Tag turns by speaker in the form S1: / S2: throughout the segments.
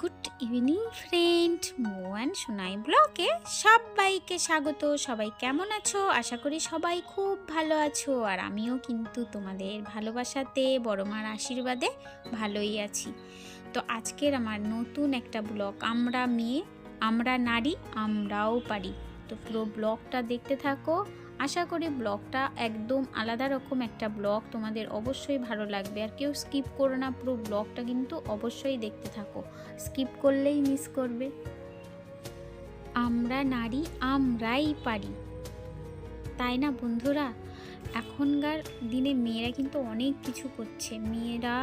S1: Good evening friend মোয়ান সোনাই ব্লকে সবাইকে স্বাগত। সবাই কেমন আছো? আশা করি সবাই খুব ভালো আছো। আর আমিও কিন্তু তোমাদের ভালোবাসাতে বড় মার আশীর্বাদে ভালোই আছি। তো আজকের আমার নতুন একটা ব্লগ, আমরা মেয়ে, আমরা নারী, আমরাও পারি। তো পুরো ব্লগটা দেখতে থাকো। আশা করি ব্লগটা একদম আলাদা রকম একটা ব্লগ তোমাদের অবশ্যই ভালো লাগবে। আর কেউ স্কিপ করো না, পুরো ব্লগটা কিন্তু অবশ্যই দেখতে থাকো। স্কিপ করলেই মিস করবে। আমরা নারী, আমরাই পারি। তাই না বন্ধুরা? এখনকার দিনে মেয়েরা কিন্তু অনেক কিছু করছে। মেয়েরা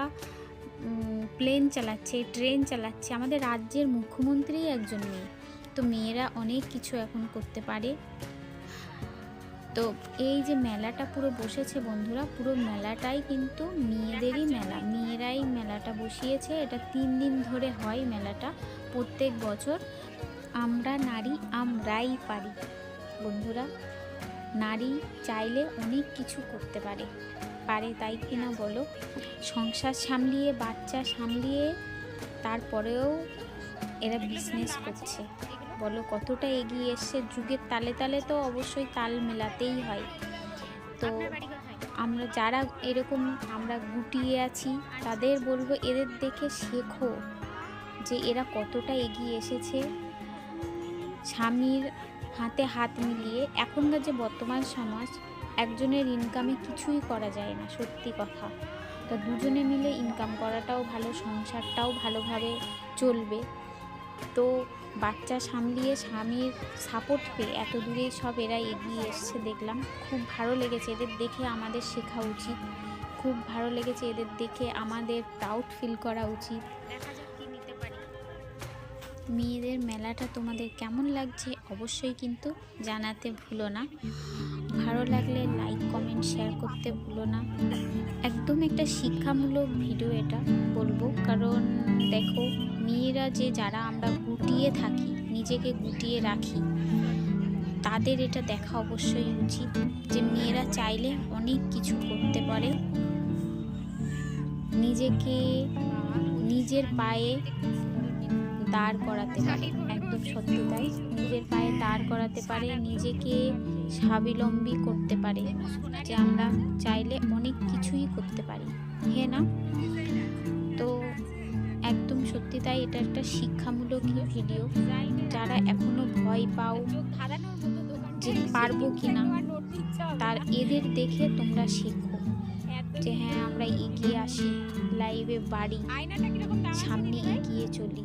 S1: প্লেন চালাচ্ছে ট্রেন চালাচ্ছে। আমাদের রাজ্যের মুখ্যমন্ত্রী একজন মেয়ে। তো মেয়েরা অনেক কিছু এখন করতে পারে। তো এই যে মেলাটা পুরো বসেছে বন্ধুরা, পুরো মেলাটাই কিন্তু মেয়েদেরই মেলা, মেয়েরাই মেলাটা বসিয়েছে। এটা তিন দিন ধরে হয় মেলাটা, প্রত্যেক বছর। আমরা নারী, আমরাই পারি। বন্ধুরা, নারী চাইলে অনেক কিছু করতে পারে। পারে তাই কিনা বলো? সংসার সামলিয়ে, বাচ্চা সামলিয়ে, তারপরেও এরা বিজনেস করছে। বলো, কতটা এগিয়ে এসছে? যুগের তালে তালে তো অবশ্যই তাল মেলাতেই হয়। তো আমরা যারা এরকম আমরা গুটিয়ে আছি, তাদের বলব, এদের দেখে শেখো যে এরা কতটা এগিয়ে এসেছে। স্বামীর হাতে হাত মিলিয়ে এখনকার যে বর্তমান সমাজ, একজনের ইনকামে কিছুই করা যায় না, সত্যি কথা। তো দুজনে মিলে ইনকাম করাটাও ভালো, সংসারটাও ভালোভাবে চলবে। তো বাচ্চা সামলিয়ে স্বামীর সাপোর্ট পেয়ে এত দূরে সব এরা এগিয়ে এসছে দেখলাম। খুব ভালো লেগেছে এদের দেখে আমাদের শেখা উচিত। খুব ভালো লেগেছে এদের দেখে আমাদের প্রাউড ফিল করা উচিত। মেয়েদের মেলাটা তোমাদের কেমন লাগছে অবশ্যই কিন্তু জানাতে ভুলো না। ভালো লাগলে লাইক কমেন্ট শেয়ার করতে ভুলো না। একদম একটা শিক্ষামূলক ভিডিও এটা বলব। কারণ দেখো, মেয়েরা যে যারা আমরা গুটিয়ে থাকি, নিজেকে গুটিয়ে রাখি, তাদের এটা দেখা অবশ্যই উচিত যে মেয়েরা চাইলে অনেক কিছু করতে পারে। নিজেকে, নিজের পায়ে দাঁড় করাতে পারে। একদম সত্যি তাই। নিজের পায়ে দাঁড় করাতে পারে, নিজেকে স্বাবলম্বী করতে পারে, যে আমরা চাইলে অনেক কিছুই করতে পারি। হে না? তো একদম সত্যি তাই, এটা একটা শিক্ষামূলক ভিডিও যারা এখনও ভয় পাও যে পারব কি না তার এদের দেখে তোমরা শেখো। যে হ্যাঁ আমরা এগিয়ে আসি লাইভে বাড়ি, সামনে এগিয়ে চলি।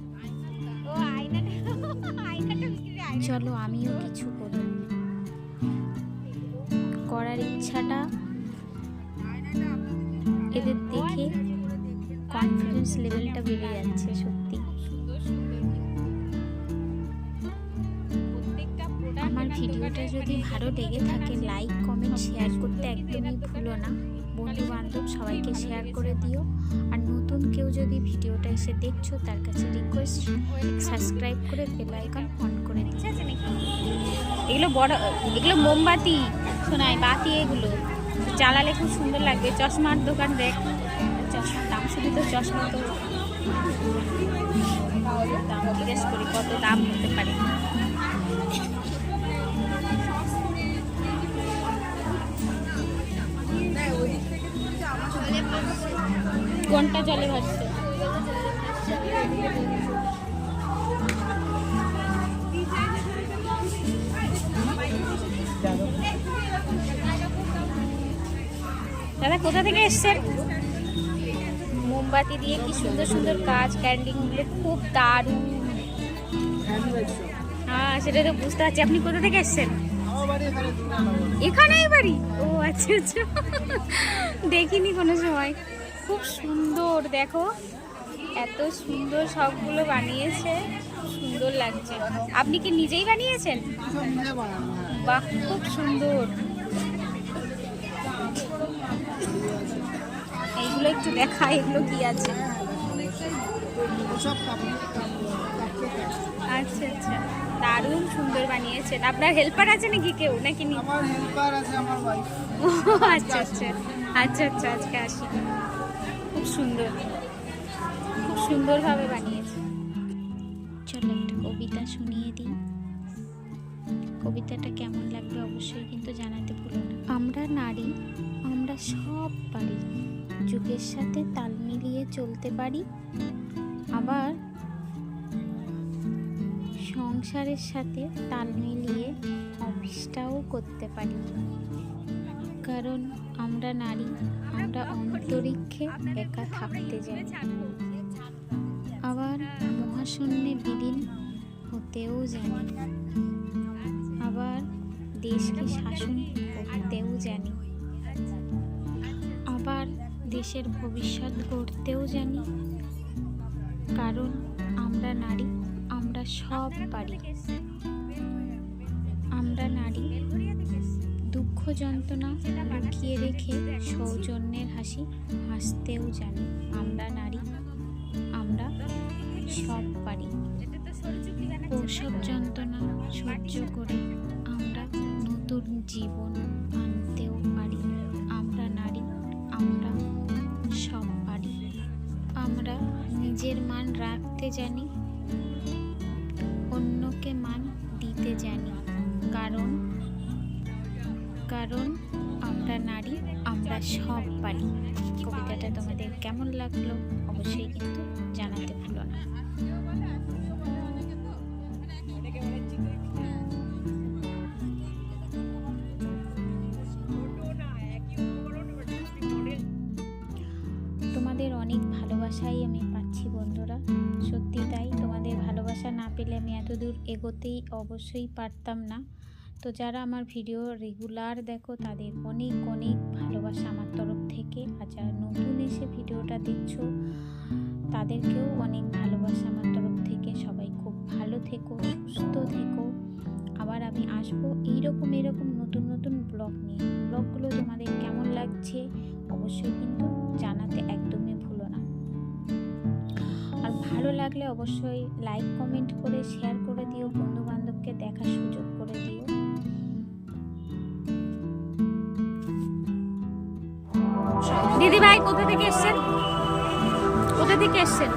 S1: চলো, আমিও কিছু করি। করার ইচ্ছাটা এদের দেখে কনফিডেন্স লেভেলটা বেড়ে যাচ্ছে, সত্যি। আমার ভিডিওটা যদি ভালো লেগে থাকে লাইক কমেন্ট শেয়ার করতে একদমই ভুলো না। বন্ধু বান্ধব সবাইকে শেয়ার করে দিও। আর নতুন কেউ যদি ভিডিওটা এসে দেখছ, তার কাছে রিকোয়েস্ট সাবস্ক্রাইব করে বেল আইকন অন করে দিও। এগুলো বড়, এগুলো মোমবাতি, শোনায় বাতি এগুলো। জ্বালালে খুব সুন্দর লাগবে চশমার দোকান দেখ। চশমার দাম শুধু তো চশমা তো দাম জিজ্ঞেস করি কত দাম হতে পারে? কোনটা জলে ভাসছে। দাদা কোথা থেকে এসছেন? মোমবাতি দিয়ে কি সুন্দর সুন্দর কাজ ক্যান্ডিংগুলো খুব দারুণ। হ্যাঁ সেটা তো বুঝতে পারছি। আপনি কোথা থেকে এসছেন? এখানেই বাড়ি? ও আচ্ছা আচ্ছা। দেখিনি কোনো সময়। খুব সুন্দর দেখো। এত সুন্দর সবগুলো বানিয়েছে সুন্দর লাগছে। আপনি কি নিজেই বানিয়েছেন? বাহ খুব সুন্দর। এইগুলো একটু দেখা এগুলো কি আছে? আচ্ছা আচ্ছা। দারুণ সুন্দর বানিয়েছেন। আপনার হেল্পার আছে নাকি কেউ? নাকি
S2: আমার হেল্পার আছে আমার
S1: আচ্ছা আচ্ছা। আচ্ছা আচ্ছা আজকে আসি। খুব সুন্দর। খুব সুন্দরভাবে বানিয়েছে। চলো একটা কবিতা শুনিয়ে দিই। কবিতাটা কেমন লাগবে অবশ্যই কিন্তু জানাতে ভুলো না। আমরা নারী, আমরা সব পারি। যুগের সাথে তাল মিলিয়ে চলতে পারি। আবার সংসারের সাথে তাল মিলিয়ে অফিসটাও করতে পারি। কারণ আমরা নারী, আমরা অন্তরিক্ষে একা থাকতে যাই। আবার মহাশূন্যে বিলীন হতেও জানি আবার দেশকে শাসন করতেও জানি আবার দেশের ভবিষ্যৎ গড়তেও জানি কারণ আমরা নারী, আমরা সব পারি। আমরা নারী যন্ত্রণা লুকিয়ে রেখে সৌজন্যের হাসি হাসতেও জানি আমরা নারী, আমরা সব পারি। প্রসব যন্ত্রণা সহ্য করে আমরা নতুন জীবন আনতেও পারি। আমরা নারী, আমরা সব পারি। আমরা নিজের মান রাখতে জানি কারণ আমরা নারী, আমরা সব পারি। কবিতাটা তোমাদের কেমন লাগল অবশ্যই কিন্তু জানাতে ভুলো না। তোমাদের অনেক ভালোবাসাই আমি পাচ্ছি বন্ধুরা, সত্যি তাই। তোমাদের ভালোবাসা না পেলে আমি এত দূর এগোতেই অবশ্যই পারতাম না। তো যারা আমার ভিডিও রেগুলার দেখো, তাদের অনেক অনেক ভালোবাসা আমার তরফ থেকে। আর যারা নতুন এসে ভিডিওটা দেখছ, তাদেরকেও অনেক ভালোবাসা আমার তরফ থেকে। সবাই খুব ভালো থেকো, সুস্থ থেকো। আবার আমি আসব এইরকম এরকম নতুন নতুন ব্লগ নিয়ে। ব্লগগুলো তোমাদের কেমন লাগছে, অবশ্যই কিন্তু জানাতে একদমই ভুলো না। আর ভালো লাগলে অবশ্যই লাইক কমেন্ট করে শেয়ার করে দিও। বন্ধু বান্ধবকে দেখার সুযোগ করে দিও।
S3: দিদি ভাই কোথা থেকে এসছেন? কোথা থেকে এসছেন?